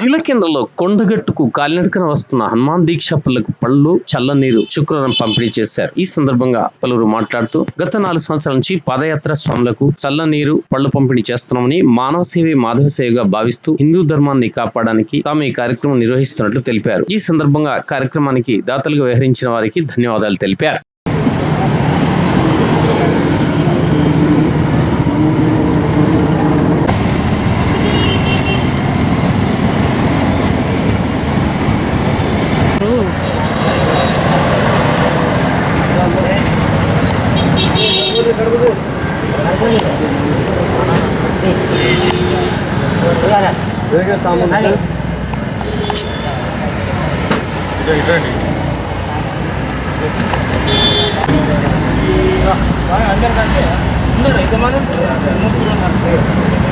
జిల్లా కేంద్రంలో కొండగట్టుకు కాలినడకన వస్తున్న హనుమాన్ దీక్షాపరులకు పళ్ళు చల్లనీరు శుక్రవారం పంపిణీ చేశారు. ఈ సందర్భంగా పలువురు మాట్లాడుతూ గత నాలుగు సంవత్సరాల నుంచి పాదయాత్ర స్వాములకు చల్లనీరు పళ్ళు పంపిణీ చేస్తున్నామని మానవ సేవే మాధవ సేవగా భావిస్తూ హిందూ ధర్మాన్ని కాపాడడానికి తాము ఈ కార్యక్రమం నిర్వహిస్తున్నట్లు తెలిపారు. ఈ సందర్భంగా కార్యక్రమానికి దాతలుగా వ్యవహరించిన వారికి ధన్యవాదాలు తెలిపారు. అందరికంటే అందరు అయితే మనం ముగ్గురు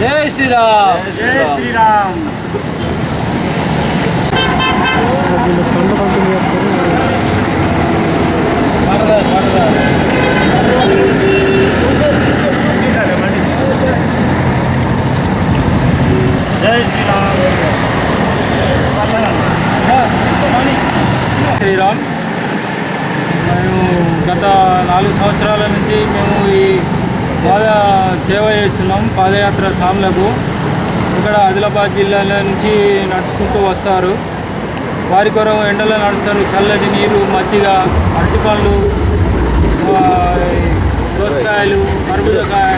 జై శ్రీరామ్. జై శ్రీరామ్. జై శ్రీరామ్. శ్రీరామ్. మేము గత నాలుగు సంవత్సరాల నుంచి మేము ఈ సేవ చేస్తున్నాం పాదయాత్ర స్వాములకు ఇక్కడ ఆదిలాబాద్ జిల్లాల నుంచి నడుచుకుంటూ వస్తారు. వారి కొరకు ఎండలో నడుస్తారు. చల్లటి నీరు మజ్జిగ అరటిపళ్ళు దోసకాయలు కర్బూజకాయ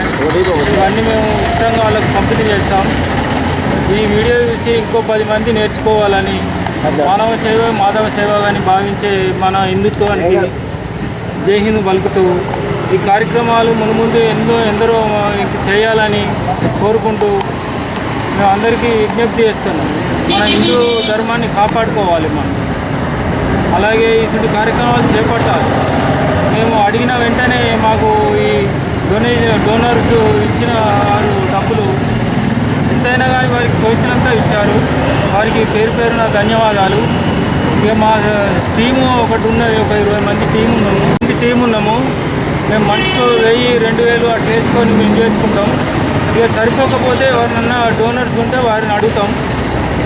ఇవన్నీ మేము ఇష్టంగా వాళ్ళకు పంపిణీ చేస్తాం. ఈ వీడియో చూసి ఇంకో పది మంది నేర్చుకోవాలని మానవ సేవ మాధవ సేవ అని భావించే మన హిందుత్వానికి జై హింద్ పలుకుతూ ఈ కార్యక్రమాలు మునుముందు ఎంతో ఎందరో చేయాలని కోరుకుంటూ మేము అందరికీ విజ్ఞప్తి చేస్తున్నాం. మన హిందూ ధర్మాన్ని కాపాడుకోవాలి మనం. అలాగే ఇటువంటి కార్యక్రమాలు చేపట్టాలి. మేము అడిగిన వెంటనే మాకు ఈ డొనే డోనర్స్ ఇచ్చిన వారు డబ్బులు ఎంతైనా కానీ వారికి తోచినంత ఇచ్చారు. వారికి పేరు పేరున ధన్యవాదాలు. ఇక మా టీము ఒకటి ఉన్నది ఒక ఇరవై మంది టీం ఉన్నాము. టీం ఉన్నాము మేము మనిషికి వెయ్యి రెండు వేలు అట్లా వేసుకొని మేము చేసుకుంటాం. ఇక సరిపోకపోతే ఎవరినన్నా డోనర్స్ ఉంటే వారిని అడుగుతాం.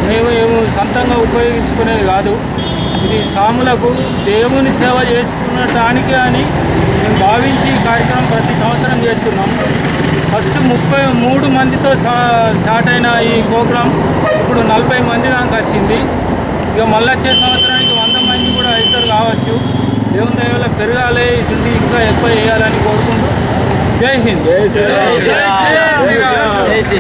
మేము ఏమి సొంతంగా ఉపయోగించుకునేది కాదు. ఇది సాములకు దేవుని సేవ చేసుకున్నటానికి అని మేము భావించి కార్యక్రమం ప్రతి సంవత్సరం చేస్తున్నాం. ఫస్ట్ ముప్పై మూడు మందితో సా- స్టార్ట్ అయిన ఈ ప్రోగ్రాం ఇప్పుడు నలభై మంది దాకా వచ్చింది. ఇక మళ్ళీ వచ్చే సంవత్సరానికి వంద మంది కూడా అవుతారు కావచ్చు. దేవుని దయవల్ల పెరగాలి ఈ శుద్ధి ఇంకా ఎక్కువ చేయాలని కోరుకుంటూ జై హింద్. జై శ్రీరామ్.